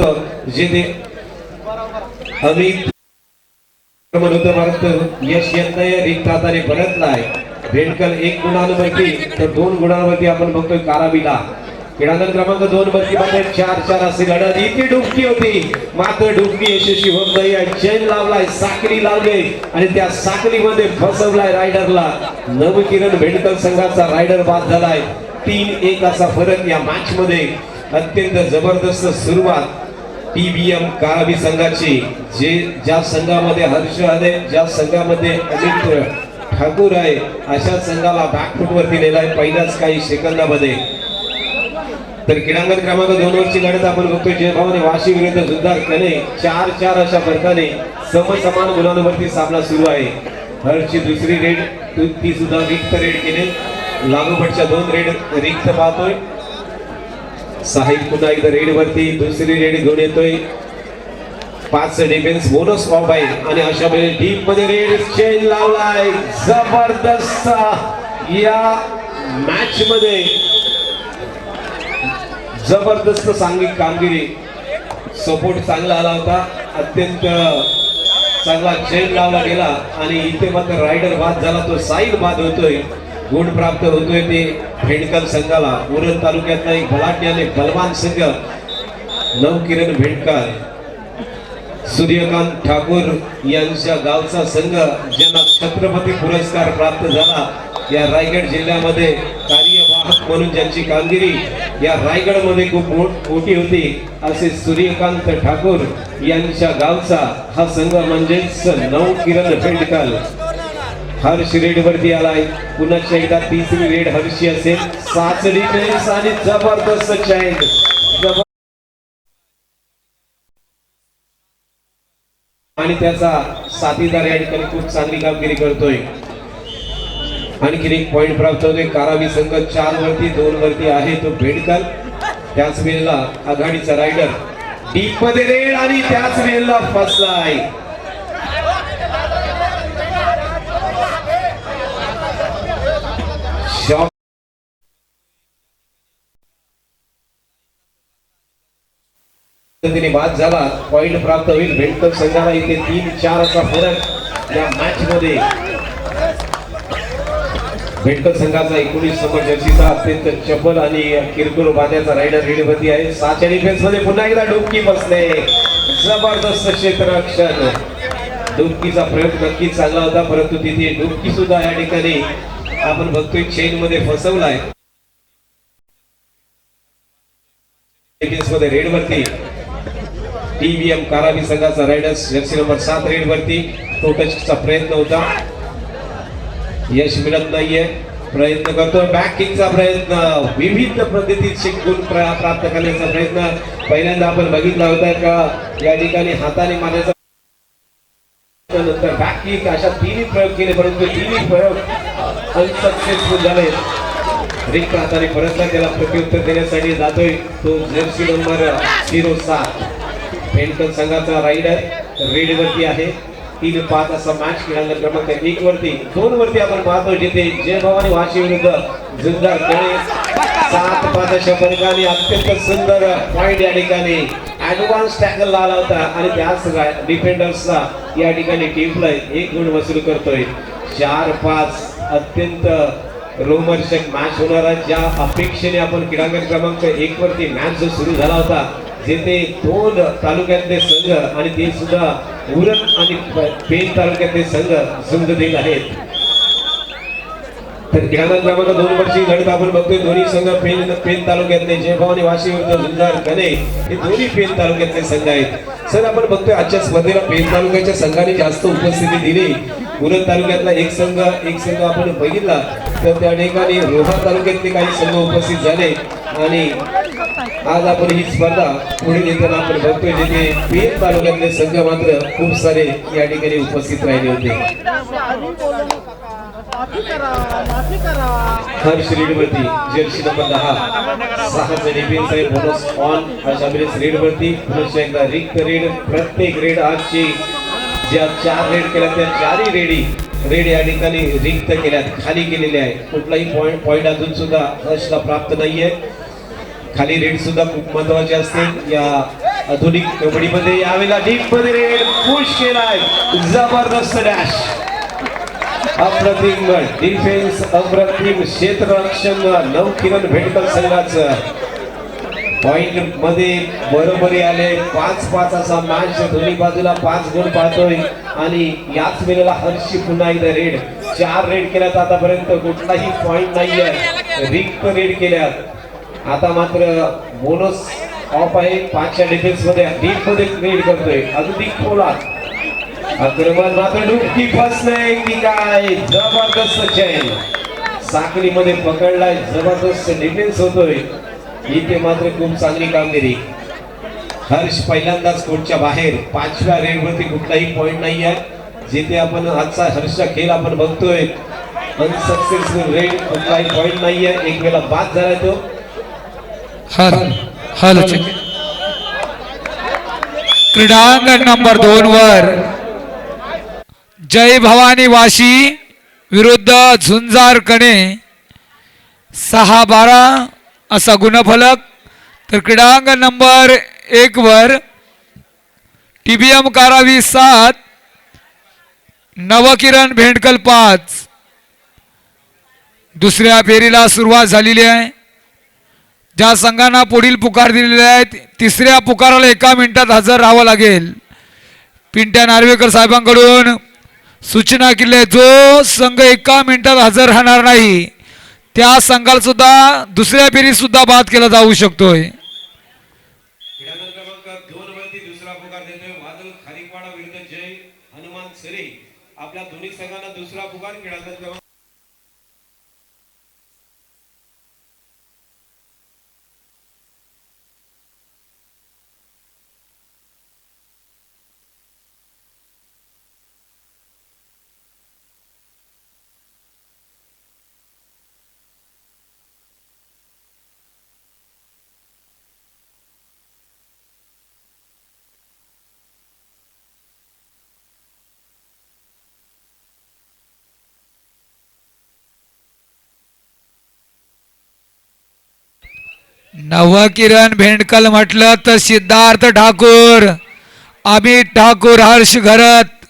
होतं जे अमित म्हणतो परंतु यश येत नाही रिक्त हाताने नाही भेंडकर एक गुणांवरती तर दोन गुणांवरती आपण बघतोय काराबिला. क्रीडांगण क्रमांक दोन वरती मध्ये चार चार असे लढत इतकी डुबकी होती. मात्र डुबकी यशस्वी होत नाही चैन लावलाय साखळी लावले. आणि त्या साखळीमध्ये फसवलाय रायडरला. नवकिरण भेंडकर संघाचा रायडर बाद झालाय. तीन एक असा फरक या मॅच मध्ये. अत्यंत जबरदस्त सुरुवात. टीबीएम कारावी संघाची जे ज्या संघामध्ये हर्ष आहे ज्या संघामध्ये अजित ठाकूर आहे अशा संघाला बॅकफुट वरती नेलाय पहिल्याच काही सेकंदामध्ये. तर क्रीडांगण क्रमांक दोन वरची लढत आपण बघतोय. जयभावाने वाशी विरुद्ध जुद्धार कने चार चार अशा फरकाने समसमान गुणांवरती सामना सुरू आहे. हर्षची दुसरी रेड ती सुद्धा रिक्त रेड केली. लागोपटच्या दोन रेड रिक्त पाहतोय. साहिल पुन्हा एकदा रेड वरती दुसरी रेड घेऊन येतोय. पाच डिफेन्स बोनस ऑफ आहे आणि अशा वेळेस डीपमध्ये रेड चेंज लावलाय. जबरदस्त या मॅच मध्ये. जबरदस्त सांघिक कामगिरी. सपोर्ट चांगला आला होता. अत्यंत चांगला चेन लावला गेला. आणि इथे मात्र रायडर बाद झाला तो साईड बाद होतोय. गुण प्राप्त होतोय ते भेंडकल संघाला. उरण तालुक्यातला एक बलाढ्य आणि बलवान संघ. नवकिरण भेंडकर. सूर्यकांत ठाकूर यांच्या गावचा संघ ज्यांना छत्रपती पुरस्कार प्राप्त झाला. या रायगड जिल्ह्यामध्ये कार्यवाहक म्हणून ज्यांची कामगिरी या रायगडमध्ये खूप मोठ मोठी होती असे सूर्यकांत ठाकूर यांच्या गावचा हा संघ म्हणजेच नऊ किरण भेंडकर. हर्ष रेड वरती आलाय. पुन्हा एकदा तिसरी रेड हर्षी असेल. साचडी डिफेन्स आणि जबरदस्त चैन. आणि त्याचा साथीदार या ठिकाणी खूप चांगली कामगिरी करतोय. आणखीन एक पॉइंट प्राप्त होतोय कारावी संघ चार वरती दोन वरती आहे तो भेडकर त्याच वेळेला आघाडीचा रायडर डीपमध्ये रेड आणि त्याच वेळेला फसला आहे पद्धतीने बाद झाला. पॉईंट प्राप्त होईल. भेंडकर संघाला इथे तीन चार असा फरक या मॅच मध्ये. भेटकर संघाचा एकोणीस नंबर जर्सीचा अत्यंत चपल आणि किरकोळ बांध्याचा रायडर रेडीवरती आहे. साच्या डिफेन्समध्ये पुन्हा एकदा डुबकी बसले. जबरदस्त क्षेत्ररक्षण. डुबकीचा प्रयोग नक्कीच चांगला होता परंतु तिथे डुबकी सुद्धा या ठिकाणी आपण बघतोय चेन मध्ये फसवलाय. Defence T V M TVM कारावी संघाचा रायडर्स जर्सी नंबर सात रेड वरती तो टचचा प्रयत्न होता. यश मिळत नाहीये. प्रयत्न करतो बॅक प्रयत्न. विविध पद्धतीत शिकून प्राप्त करण्याचा प्रयत्न. पहिल्यांदा आपण बघितला होता का या ठिकाणी हाताने मारण्याचा नंतर बॅक किक अशा तिन्ही प्रयोग केले परंतु तिन्ही प्रयोग अनसक्सेसफुल झाले रिक्त हाताने परतला त्याला प्रत्युत्तर देण्यासाठी जातोय तो जर्सी नंबर झिरो सात. पेंटकर संघाचा रायडर रेड वरती आहे. तीन पाच असा मॅच खेळायला क्रमांक एक वरती. दोन वरती आपण पाहतो जिथे जय भवानी वाशी विरुद्ध जुंदार गणेश सात पाच अशा फरकाने अत्यंत सुंदर पॉइंट या ठिकाणी ऍडव्हान्स टॅकल आला होता. आणि त्याच डिफेंडर्सचा या ठिकाणी टीमला एक गुण वसूल करतोय. चार पाच अत्यंत रोमर्षक मॅच होणारा ज्या अपेक्षेने आपण क्रीडांगण क्रमांक एक वरती मॅच जो सुरू झाला होता जेथे दोन तालुक्यातले संघ आणि ते सुद्धा उरण आणि पेन तालुक्यातले संघ संघ देत आहेत. तर क्रीडांगण क्रमांक दोन वर्षी लढत आपण बघतोय. दोन्ही संघ पेन पेन तालुक्यातले जयभवानी वाशी विरुद्ध झुंजार गणे हे दोन्ही पेन तालुक्यातले संघ आहेत. सर आपण बघतोय आजच्या स्पर्धेला पेन तालुक्याच्या संघाने जास्त उपस्थिती दिली. उरण तालुक्यातला एक संघ एक संघ आपण बघितला. तर त्या ठिकाणी रोहा तालुक्यातले काही संघ उपस्थित झाले. आणि आज आपण ही स्पर्धा पुढे नेताना आपण बघतोय जिथे पेन तालुक्यातले संघ मात्र खूप सारे या ठिकाणी उपस्थित राहिले होते. माफी करा माफी जर्सी नंबर दहा बोनस ऑन एकदा रिक्त रेड प्रत्येक रेड आजची ज्या चार रेड केल्या त्या चारही रेडी रेड या ठिकाणी रिक्त केल्यात खाली केलेले आहे. कुठलाही पॉईंट पॉइंट अजून सुद्धा हर्षला प्राप्त नाहीये. खाली रेड सुद्धा खूप महत्वाची असते या आधुनिक कबड्डीमध्ये यावेळेला डीपमध्ये रेड पुश केलाय. जबरदस्त डॅश अप्रतिम डिफेन्स अप्रतिम क्षेत्ररक्षण नव किरण भेटकर संघाचं. पॉइंटमध्ये बरोबरी आले. पाच पाच असा मॅच दोन्ही बाजूला पाच गुण पाहतोय. आणि याच वेळेला हर्षी पुन्हा एकदा रेड. चार रेड केल्यात आतापर्यंत. कुठलाही पॉइंट नाहीये. रिक्त रेड केल्यात. आता मात्र बोनस ऑफ आहे. पाचच्या डिफेन्समध्ये डीपमध्ये क्रिएट करतोय. अगदी खोला आक्रमण मात्र डुबकी नाही की काय? जबरदस्त चैन साखळीमध्ये पकडलाय. जबरदस्त डिफेन्स होतोय. इथे मात्र खूप चांगली कामगिरी. हर्ष पहिल्यांदाच कोर्टच्या बाहेर. पाचव्या रेडवरती कुठलाही पॉइंट नाही आहे. जिथे आपण आजचा हर्षचा खेळ आपण बघतोय. अनसक्सेसफुल रेड कुठलाही पॉइंट नाही आहे. एक वेळा बाद झाला तो. हल हल. क्रीडांगण नंबर दोन वर. जय भवानी वाशी विरुद्ध झुंजार कणे. सहा बारा असा गुणफलक. तर क्रीडांगण नंबर एक वर टीबीएम कारावी सात नवकिरण भेंडकल पाच. दुसऱ्या फेरीला सुरुवात झालेली आहे. ज्या संघांना पुढील पुकार दिलेले आहेत तिसऱ्या पुकाराला एका मिनिटात हजर राहावं लागेल. पिंट्या नार्वेकर साहेबांकडून सूचना केली आहे जो संघ एका मिनिटात हजर राहणार नाही त्या संघाला सुद्धा दुसऱ्या फेरीत सुद्धा बाद केला जाऊ शकतोय. आपल्या दोन्ही संघांना दुसरा पुकार खेळाचा क्रमांक नवकिरण भेंडकल म्हटलं तर सिद्धार्थ ठाकूर अमित ठाकूर हर्ष घरत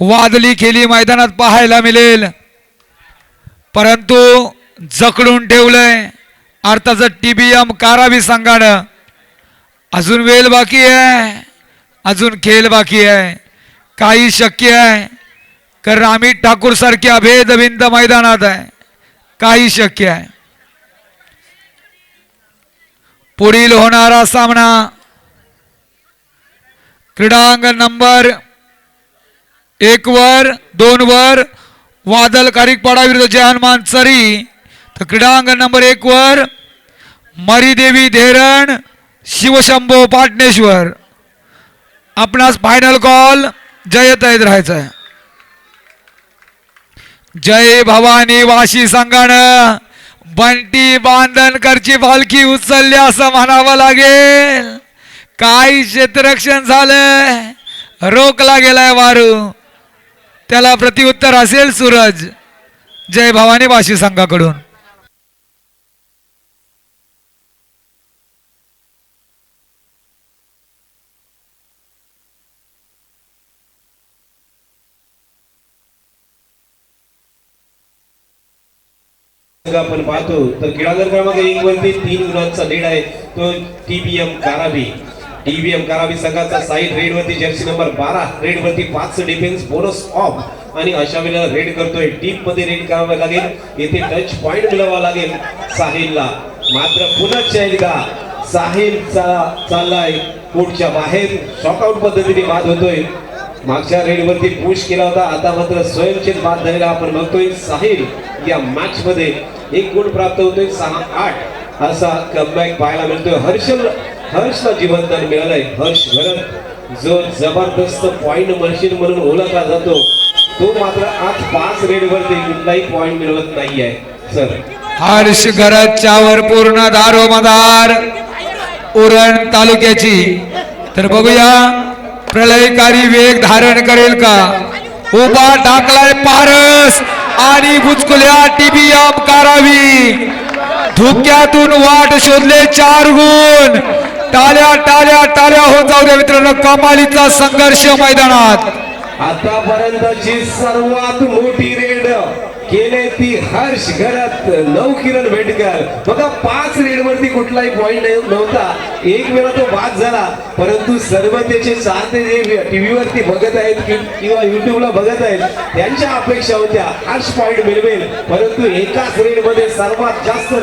वादली खेली मैदानात पाहायला मिळेल. परंतु जकडून ठेवलंय अर्थाचं टीबीएम कारावी संघानं. अजून वेळ बाकी आहे अजून खेळ बाकी आहे. काही शक्य आहे कारण अमित ठाकूर सारखी अभेदबिंद मैदानात आहे. काही शक्य आहे. पुढील होणारा सामना क्रीडांगण नंबर एक वर दोन वर वादल कारिकपाडा विरुद्ध जय हनुमान सरी. तर क्रीडांगण नंबर एक वर मरीदेवी धेरण शिवशंभो पाटणेश्वर. आपणास फायनल कॉल जयत राहायचं आहे. जय भवानी वाशी संघानं बंटी बांधणकरची पालखी उचलली असं म्हणावं लागेल. काही क्षेत्ररक्षण झालं रोखला गेलाय वारू. त्याला प्रतिउत्तर असेल सूरज. जय भवानी वाशी संघाकडून. आपण पाहतो तर क्रीडांगण क्रमांक एक वरती तीन गुणांचा लीड आहे तो टीबीएम काराबी. टीबीएम काराबी संघाचा साईड रेड वरती जर्सी नंबर बारा रेड वरती पाच डिफेन्स बोनस ऑफ आणि अशा वेळेला रेड करतोय टीपमध्ये रेड करावं लागेल. येथे टच पॉइंट मिळवावा लागेल साहिलला. मात्र पुन्हा एकदा साहिलचा चाललाय कोर्टच्या बाहेर. शॉकआउट पद्धतीने बाद होतोय. मागच्या रेड वरती पुश केला होता. आता मात्र स्वयंचेत बाद झालेला आपण बघतोय साहिल या मॅच मध्ये. एक गुण प्राप्त होतोय सहा आठ. असा कमबॅक पाहायला मिळतोय. हर्षल हर्षला जीवनदान मिळालंय. हर्ष घरत जो जबरदस्त पॉइंट मशीन म्हणून ओळखला जातो तो मात्र आज पाच रेड वरती कुठलाही पॉइंट मिळवत नाहीये. सर हर्ष घरच्यावर पूर्ण दारोमदार उरण तालुक्याची. तर बघूया प्रलयकारी वेग धारण करेल का? उभा टाकलाय पारस. आणि बुचकुल्या टीबीएम करावी. धुक्यातून वाट शोधले चार गुण. टाळ्या टाळ्या टाळ्या होत जाऊ द्या मित्रांनो कमालीचा संघर्ष मैदानात. आतापर्यंतची सर्वात मोठी रेड. केले ती हर्ष घरात नऊ किरण भेटकर. बघा पाच रेड वरती कुठलाही पॉइंट नव्हता. एक वेळा तो बाद झाला. परंतु सर्व त्याचे चाहते जे टीव्हीवरती बघत आहेत किंवा युट्यूबला बघत आहेत त्यांच्या अपेक्षा होत्या. हर्ष पॉइंट मिळवेल. परंतु एकाच रेडमध्ये सर्वात जास्त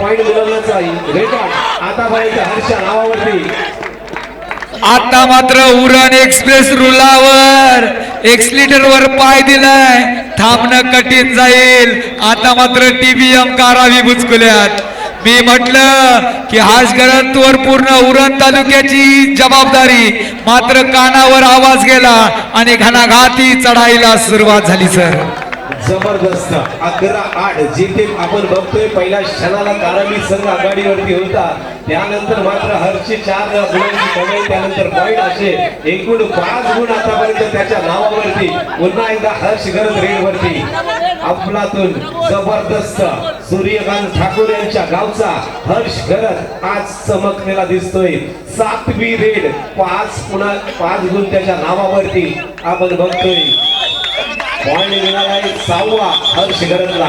पॉइंट मिळवण्याचा रेकॉर्ड आतापर्यंत हर्षच्या नावावरती. आता मात्र उरण एक्सप्रेस रुलावर एक्सलिटर वर पाय दिलाय. थांबणं कठीण जाईल. आता मात्र टीबीएम कारावी बुचकुल्यात. मी म्हटलं की हाशगरंतवर पूर्ण उरण तालुक्याची जबाबदारी. मात्र कानावर आवाज गेला आणि घणाघाती चढाईला सुरुवात झाली सर. जबरदस्त. अकरा आठ जिथे आपण बघतोय. पहिल्या क्षणाला कारामी संघ आघाडीवरती होता. त्यानंतर मात्र हर्षी चार गुणांची कमाई त्यानंतर पॉईंट असे एकूण पाच गुण आतापर्यंत त्याच्या नावावरती. पुन्हा एकदा हर्ष गरज रेडवरती. अफलातून जबरदस्त. सूर्यकांत ठाकूर यांच्या गावचा हर्ष गरज आज चमकलेला दिसतोय. सातवी रेड पाच पुन्हा पाच गुण त्याच्या नावावरती आपण बघतोय. पॉइंट सहावा हर्ष गरजला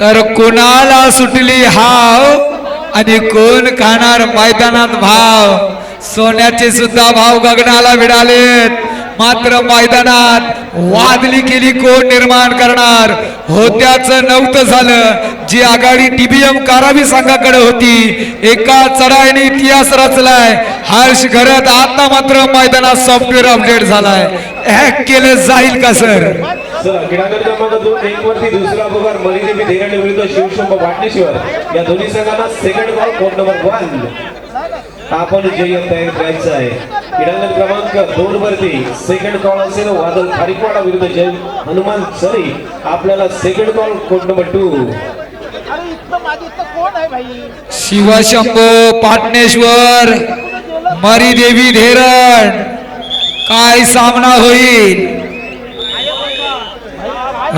तर कोणाला सुटली हाव आणि कोण खाणार मैदानात भाव? सोन्याचे सुद्धा भाव गगनाला मिळालेत मात्र मैदानात वादली केली कोण निर्माण करणार? होत्याचं नव्हतं झालं. जी आघाडी टीबीएम कारावी संघाकडे होती एका चढाईने इतिहास रचलाय. हर्ष घरत आता मात्र मैदानात सॉफ्टवेअर अपडेट झालाय. हॅक केलं जाईल का सर क्रमांक दोन एक वरती दुसरा मलिदेवी विरुद्ध शिवशंभ वाटणेश्वर या दोन्ही संघांना सेकंड बॉल नंबर वन आपण जय तयार करायचं आहे. क्रीडांगण क्रमांक दोन वरती सेकंड कॉल असेल वादळ खारीकवाडा विरुद्ध जय हनुमान सरी. आपल्याला second call court number two Shivshambho Patneshwar Maridevi धेरण. काय सामना होईल?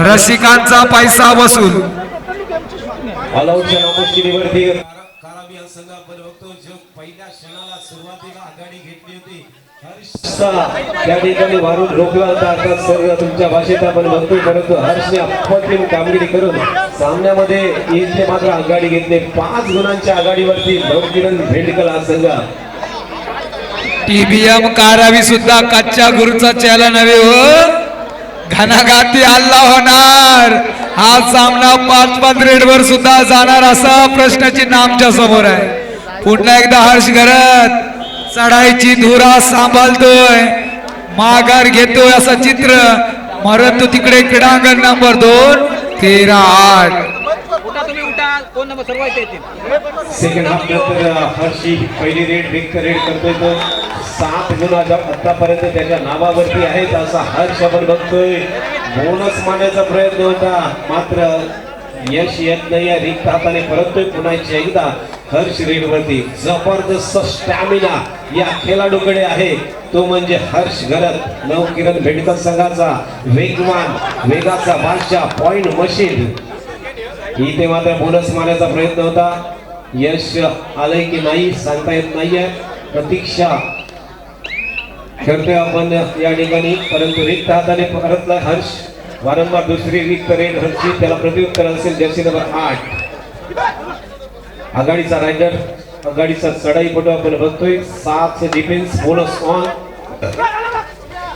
रसिकांचा पैसा वसूल ऑलआउटच्या नामुष्किनीवरती कारामी हा संघ आपण बघतो जो पहिल्या क्षणाला सुरुवातीला आघाडी घेतली होती. त्या ठिकाणी मारून रोखला होता. आता सर तुमच्या भाषेत आपण बघतोय परंतु हर्षने अप्रतिम कामगिरी करून सामन्यामध्ये इथे मात्र आघाडी घेतली. पाच गुणांच्या आघाडीवरती नवकिरण भेंडकल हा संघ. टीबीएम कारावी सुद्धा कच्च्या गुरुचा चेला नव्हे हो? घनाघाती हल्ला होणार. हा सामना पाच पाच रेडवर सुद्धा जाणार असा प्रश्नचिन्ह आमच्यासमोर आहे. पुन्हा एकदा हर्ष घरत. चढाईची धुरा सांभाळतोय. माघार घेतोय असं चित्र. मरत तो तिकडे क्रीडांगण नंबर दोन. तेरा आठ. उठा तुम्ही उठा. कोण नंबर सर्व येतील. सेकंड हर्षी पहिली रेड रिक्त रेड करतोय तो. सात गुण आज- आतापर्यंत त्याच्या नावावरती आहेत असा हर्ष आपण बघतोय. बोनस मारण्याचा प्रयत्न होता. मात्र यश येत नाही. या रिक्त हाताने परततोय पुन्हा एकदा. हर्ष रेडवरती. जबरदस्त स्टॅमिना या खेळाडूकडे आहे. तो म्हणजे हर्ष घरत. नवकिरण भेटकर संघाचा वेगवान वेगाचा बादशाह पॉइंट मशीन इथे मात्र बोनस मारण्याचा प्रयत्न होता. यश आलंय की नाही सांगता येत नाहीये. प्रतीक्षा खेळतोय आपण या ठिकाणी. परंतु रिक्त हाताने परतला हर्ष. वारंवार दुसरी रिक्त रेड हर्षी. त्याला प्रत्युत्तर असेल जर्सी नंबर आठ. आघाडीचा रायडर आघाडीचा चढाईपटू आपण बघतोय. सात डिफेन्स बोनस ऑन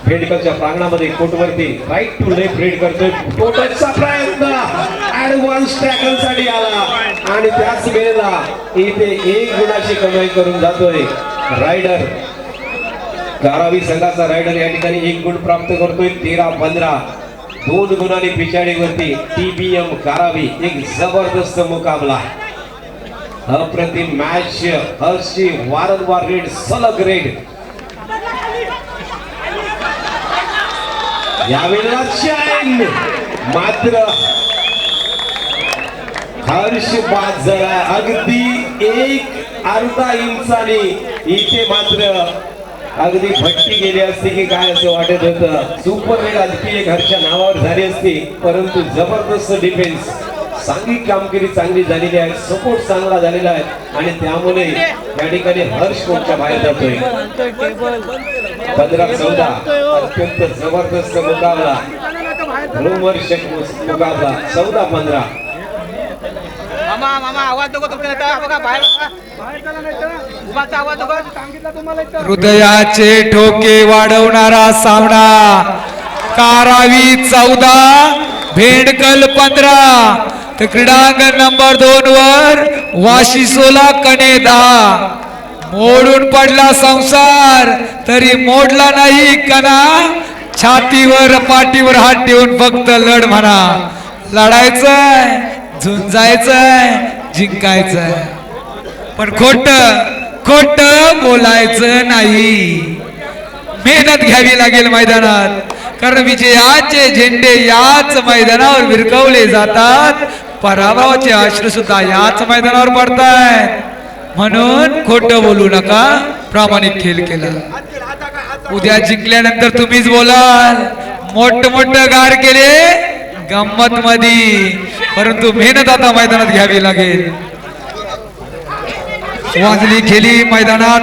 भेडकरच्या प्रांगणामध्ये कोटवरती राईट टू लेफ्ट रेड करतोय. टोटलचा प्रयत्न! ऍडव्हान्स टॅकलसाठी आला. आणि त्याच वेळेला इथे एक गुणाची कमाई करून जातोय रायडर. धारावी संघाचा रायडर या ठिकाणी एक गुण प्राप्त करतोय तेरा पंधरा. दोन गुणांनी पिछाडीवरती टीबीएम कारावी एक जबरदस्त मुकाबला. अप्रतिम मॅच हर्षी वारंवार रेड सलग रेड यावेळेला चैन मात्र हर्ष बाद जरा. अगदी एक अर्धा इंचाने इथे मात्र अगदी भट्टी गेली असती की काय असं वाटत होतं. सुपर रेड आणखी एक हर्षा नावावर झाली असती. परंतु जबरदस्त डिफेन्स चांगली कामगिरी चांगली झालेली आहे. सपोर्ट चांगला झालेला आहे. आणि त्यामुळे या ठिकाणी हर्ष कोणच्या बाहेर जातोय? पंधरा चौदा. अत्यंत जबरदस्त मुकाबला. रोमहर्षक मुकाबला. चौदा पंधरा. मामा मामा आवाज नको तुमच्या इथं. बघा बाहेर उभाचा आवाज नको सांगितलं तुम्हाला हृदयाचे ठोके वाढवणारा सामना. कारावी चौदा भेंडकल पंधरा. तर क्रीडांगण नंबर दोन वर वाशिसोला कणे दहा. मोडून पडला संसार तरी मोडला नाही कणा. छातीवर पाठीवर हात ठेवून फक्त लढ म्हणा. लढायचंय. झुंजायचंय जिंकायचंय. पण खोट खोट बोलायचं नाही. मेहनत घ्यावी लागेल मैदानात. कारण विजयाचे झेंडे याच मैदानावर विरकवले जातात. पराभवाचे अश्रू सुद्धा याच मैदानावर पडतायत. म्हणून खोट बोलू नका प्रामाणिक खेळ केला. उद्या जिंकल्यानंतर तुम्हीच बोलाल. मोठ मोठ गार केले गंमत मधी. परंतु मेहनत आता मैदानात घ्यावी लागेल. वाजली खेळी मैदानात.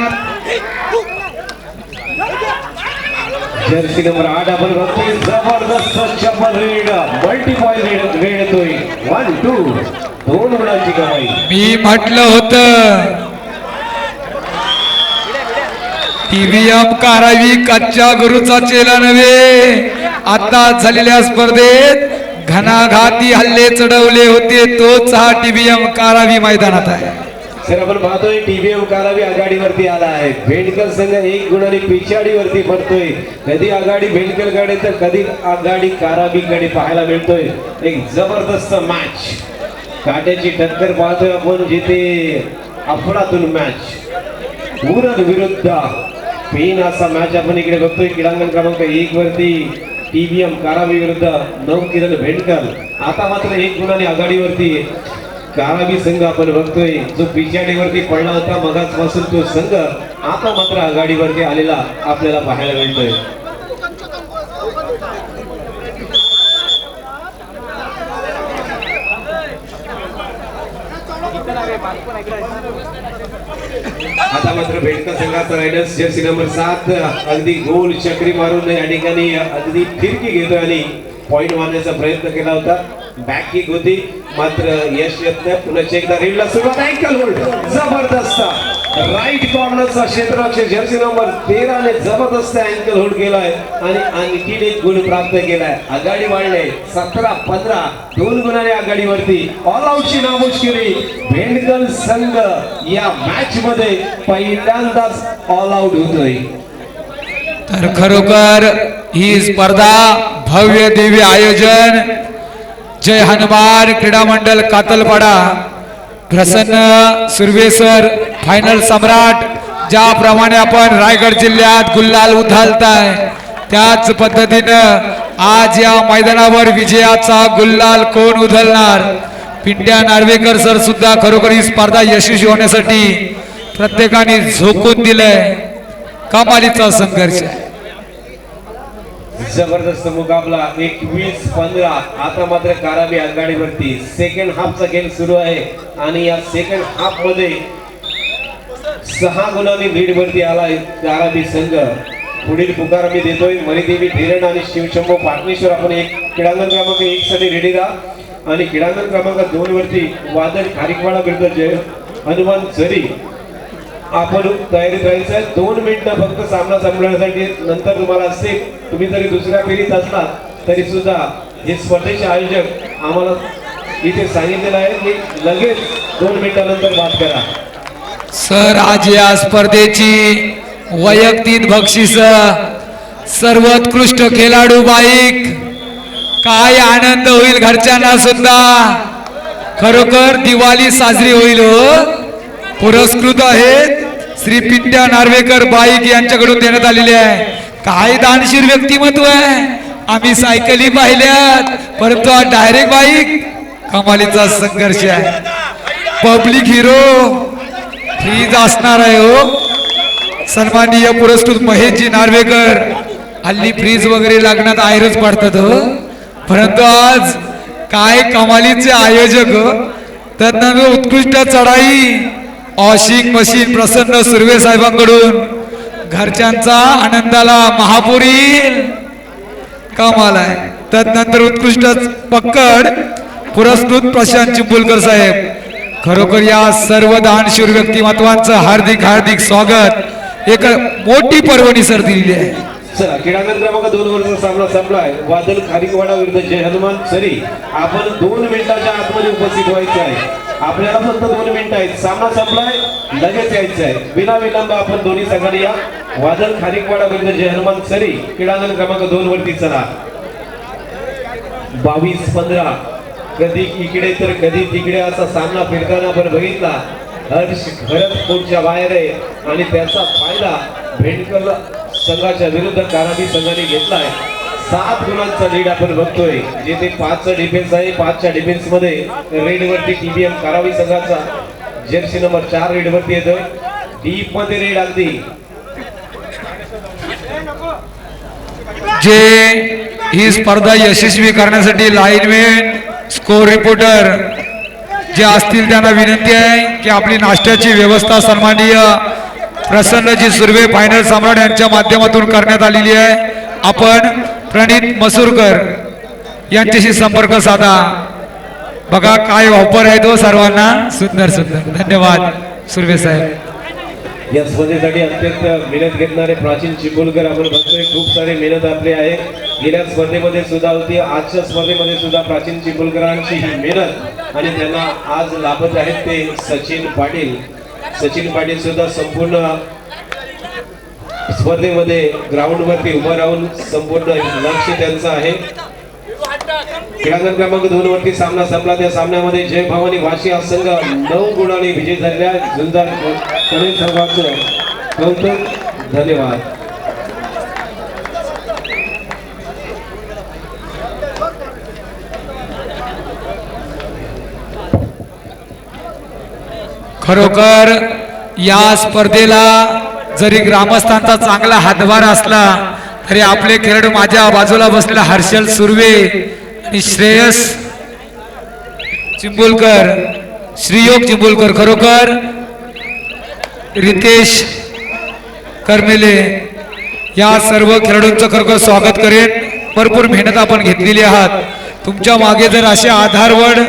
जर्सी नंबर आठ बघतोय. जबरदस्त चप्पल रेड मल्टी रेड रेड येतोय वन टू दोन गुणांची कमाई. मी म्हटलं होतं. टीव्हीएम कारावी कच्च्या गुरुचा चेला नव्हे. आता झालेल्या स्पर्धेत घणाघाती हल्ले चढवले होते. तोच हा टीबीएम कारावी मैदानात आहे. सर आपण पाहतोय टीबीएम कारावी आघाडीवरती आला आहे. भेंडकर संघ एक गुणाने पिछाडीवरती पडतोय. कधी आघाडी भेंडकरकडे तर कधी आघाडी कारावीकडे पाहायला मिळतोय. एक जबरदस्त मॅच काट्याची टक्कर पाहतोय आपण जिथे अफडातून मॅच उरण विरुद्ध. पेन असा मॅच आपण इकडे बघतोय. क्रीडांगण क्रमांक एक वरती टीव्हीएम कारावी विरुद्ध नऊ किरण भेंडकर आता मात्र एक गुणाने आघाडीवरती कारावी संघ आपण बघतोय. जो पिछाडीवरती पडला होता मगाचपासून तो संघ आता मात्र आघाडीवरती आलेला आपल्याला पाहायला मिळतोय. आता मात्र भेटता संघाचा रायडर्स जर्सी नंबर सात अगदी गोल चक्री मारून या ठिकाणी अगदी फिरकी घेतो आणि पॉईंट मारण्याचा प्रयत्न केला होता. बॅक किक होती. मात्र यश येत नाही. पुन्हा एकदा रेडला सुरुवात अँकल होल्ड जबरदस्त. राईट कॉर्नरचा क्षेत्ररक्षक जर्सी नंबर तेरा ने जबरदस्त अँकल होल्ड केलाय आणि आणखीन एक गुण प्राप्त केलाय. आघाडी वाढले. सतरा पंधरा दोन गुणाने आघाडीवरती. ऑल आउटची नामोश केली. भेंडकल संघ या मॅच मध्ये पहिल्यांदाच ऑल आउट होतोय. तर खरोखर ही स्पर्धा भव्य देवी आयोजन. जय हनुमान क्रीडा मंडल कातलपाडा. प्रसन्न सुर्वेसर फायनल सम्राट ज्याप्रमाणे आपण रायगड जिल्ह्यात गुल्लाल उधालताय त्याच पद्धतीनं आज या मैदानावर विजयाचा गुल्लाल कोण उधळणार? पिंड्या नार्वेकर सर सुद्धा खरोखर ही स्पर्धा यशस्वी होण्यासाठी प्रत्येकाने झोकून दिलंय. कमालीचा संघर्ष आहे. जबरदस्त मुकाबला एकवीस पंधरा आता मात्र काराबी आघाडीवरती सेकंड हाफचा गेम सुरू आहे आणि या सेकंड हाफमध्ये सहा गुणांनी लीड वरती आलाय. काराबी संघ. पुढील पुकार मी देतोय. मणिदेवी धीरण आणि शिवशंभो पाटणेश्वर आपण एक क्रीडांगण क्रमांक एक साठी रेडी राहा. आणि क्रीडांगण क्रमांक दोन वरती वादळ खारिकवाडा विरुद्ध जय. हनुमान जरी आपण तयारीत राहायचं दोन मिनिटं फक्त सामना संपवण्यासाठी. नंतर तुम्हाला असते तुम्ही जरी दुसऱ्या फेरीत असला तरी सुद्धा हे स्पर्धेचे आयोजक आम्हाला इथे सांगितलेलं आहे की लगेच दोन मिनिटानंतर बात करा. सर आज या स्पर्धेची वैयक्तिक बक्षीस सर्वोत्कृष्ट खेळाडू बाईक. काय आनंद होईल घरच्यांना सुद्धा. खरोखर दिवाळी साजरी होईल हो. पुरस्कृत आहेत श्री पिंट्या नार्वेकर बाईक यांच्याकडून देण्यात आलेले आहे. काय दानशीर व्यक्तिमत्व आहे. आम्ही सायकली पाहिल्यात. परंतु हा डायरेक्ट बाईक कमालीचा संघर्ष आहे. पब्लिक हिरो फ्रीज असणार आहे हो. सन्माननीय पुरस्कृत महेशजी नार्वेकर. हल्ली फ्रीज वगैरे लागण्यात आहेरच पडतात हो. परंतु आज काय कमालीचे आयोजक हो. तज्ञ उत्कृष्ट चढाई वॉशिंग मशीन प्रसन्न सुर्वे साहेबांकडून. घरच्यांचा आनंदाला महापुरी. कमाल आहे. त्यानंतर उत्कृष्ट पक्कड पुरस्कृत प्रशांत चिंबुलकर साहेब. खरोखर या सर्व दानशूर व्यक्तिमत्वांचं हार्दिक हार्दिक स्वागत. एक मोठी पर्वणी सर दिलेली आहे. चला क्रीडांगण क्रमांक दोन वरचा सामना संपलाय. वादल खारिकवाडा विरुद्ध जय हनुमान. सरी आपण दोन मिनिटाच्या आतमध्ये उपस्थित व्हायचं आहे. आपल्याला फक्त दोन मिनिटं आहेत. सामना संपलाय लगेच यायचं आहे. बिना विलंब आपण दोन्ही संघाने या. वादल खारिकवाडा विरुद्ध जय हनुमान. सरी क्रीडांगण क्रमांक दोन वरती चला. बावीस पंधरा कधी इकडे तर कधी तिकडे असा सामना फिरताना आपण बघितला. हर्ष भरत कोटच्या बाहेर आहे आणि त्याचा फायदा भेंडकर संघाच्या विरुद्ध काराबी संघाने घेतलाय. सात गुणांचा लीड आपण बघतोय. जेथे पाचचा डिफेन्स आहे पाचच्या डिफेन्समध्ये रेड वरती टीबीएम कारावी संघाचा. जर्सी नंबर चार रेड वरती येतोय. डीपमध्ये रेड अगदी. जे ही स्पर्धा यशस्वी करण्यासाठी लाईनमॅन स्कोर रिपोर्टर जे असतील त्यांना विनंती आहे की आपली नाश्त्याची व्यवस्था सन्माननीय प्रसन्नजी सुर्वे फायनल सम्राट यांच्या माध्यमातून करण्यात आलेली आहे. आपण प्रणित मसूरकर यांच्याशी संपर्क साधा. बघा काय ऑफर आहे तो सर्वांना. सुंदर सुंदर. धन्यवाद सुर्वे साहेब. या स्पर्धेसाठी अत्यंत मेहनत घेतणारे प्राचीन चिंबोलकर आपण बघतोय. खूप सारे मेहनत आपली आहे. गेल्या स्पर्धेमध्ये सुद्धा होती. आजच्या स्पर्धेमध्ये सुद्धा प्राचीन चिपळकरांची ही मेहनत आणि त्यांना आज लाभत आहेत ते सचिन पाटील. सचिन पाटील सुद्धा संपूर्ण स्पर्धेमध्ये ग्राउंड वरती उभं राहून संपूर्ण लक्ष त्यांचं आहे. क्रीडांगण क्रमांक दोन वरती सामना संपला. त्या सामन्यामध्ये जय भवानी वाशी हा संघ नऊ गुणांनी विजय झालेल्या. आहे. झुंजार कौतुक. धन्यवाद. खरोखर या स्पर्धेला जरी ग्रामस्थांचा चांगला हातभार असला तरी आपले खेळाडू माझ्या बाजूला बसलेला हर्षल सुर्वे आणि श्रेयस चिंबुलकर श्रीयोग चिंबुलकर खरोखर रितेश करमेले या सर्व खेळाडूंचं खरोखर स्वागत करेन. भरपूर मेहनत आपण घेतलेली आहात. तुमच्या मागे जर असे आधारवड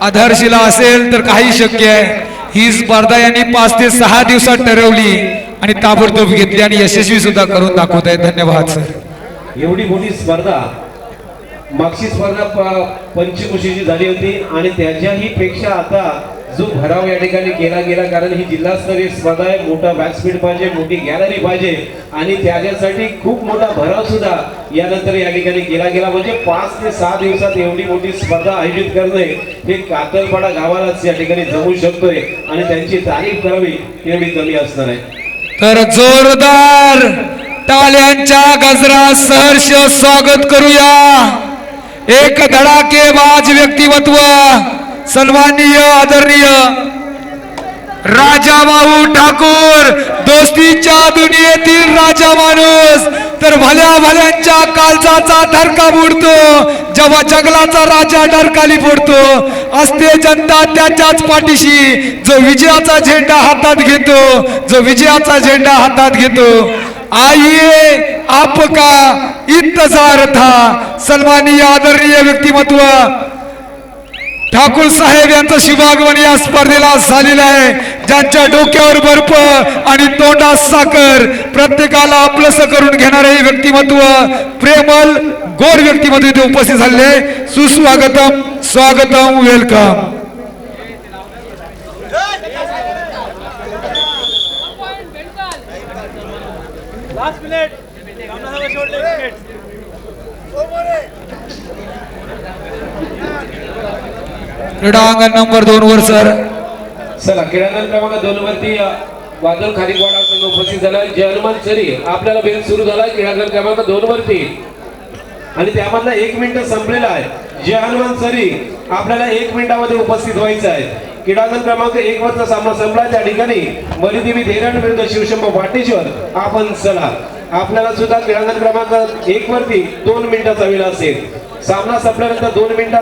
आधारशिला असेल तर काही शक्य आहे. ही स्पर्धा यांनी पाच ते सहा दिवसात ठरवली आणि ताबडतोब घेतली आणि यशस्वी सुद्धा करून दाखवत आहे. धन्यवाद सर. एवढी मोठी स्पर्धा मागची स्पर्धा प- झाली होती आणि त्याच्याही पेक्षा आता जो भराव या ठिकाणी केला गेला कारण ही जिल्हास्तरीय स्पर्धा आहे. मोठा व्यासपीठ पाहिजे मोठी गॅलरी पाहिजे. आणि त्याच्यासाठी खूप मोठा भराव सुद्धा यानंतर या ठिकाणी केला गेला. म्हणजे पाच ते सहा दिवसात एवढी मोठी स्पर्धा आयोजित करणे हे कातरपाडा गावालाच या ठिकाणी जमू शकतोय. आणि त्यांची तारीफ करावी एवढी कमी असणार आहे. तर जोरदार टाळ्यांच्या गजरा सहर्ष स्वागत करूया. एक धडाकेबाज व्यक्तिमत्व. सन्माननीय आदरणीय राजा भाऊ ठाकूर दोस्तीच्या दुनियेतील राजा माणूस. तर भल्या भल्यांच्या काळजाचा धरका बुडतो जेव्हा जंगलाचा राजा डरकाली फोडतो. असते जनता त्याच्याच पाठीशी जो विजयाचा झेंडा हातात घेतो जो विजयाचा झेंडा हातात घेतो. आइए आपका इंतजार था. सन्माननीय आदरणीय व्यक्तिमत्व ठाकूर साहेब यांचं शिवागमन या स्पर्धेला झालेलं आहे. ज्यांच्या डोक्यावर बर्फ आणि तोंडात साखर प्रत्येकाला आपलंस करून घेणारे व्यक्तिमत्व प्रेमल गोड व्यक्तिमत्व इथे उपस्थित झाले सुस्वागतम स्वागतम वेलकम लास्ट मिनिट सामना शेवटले मिनिट क्रीडांगण नंबर दोन वर सर. चला क्रीडांगण क्रमांक दोन वरती अ, वादळ खारीकवाडा संघ उपस्थित झाला जय हनुमान आपल्याला बेल सुरू झाला क्रीडांगण क्रमांक दोन वरती. आणि त्यामधला एक मिनिट संपलेला आहे. जय हनुमान सरी आपल्याला एक मिनिटामध्ये उपस्थित व्हायचं आहे. क्रीडांगण क्रमांक एक वरचा सामना संपला. त्या ठिकाणी बलिदेवी धैरण विरुद्ध शिवशंभ वाटेश्वर आपण चला. आपल्याला सुद्धा क्रीडांगण क्रमांक एक वरती दोन मिनिटाचा वेळ असेल. सामना संपल्यानंतर दोन मिनिटात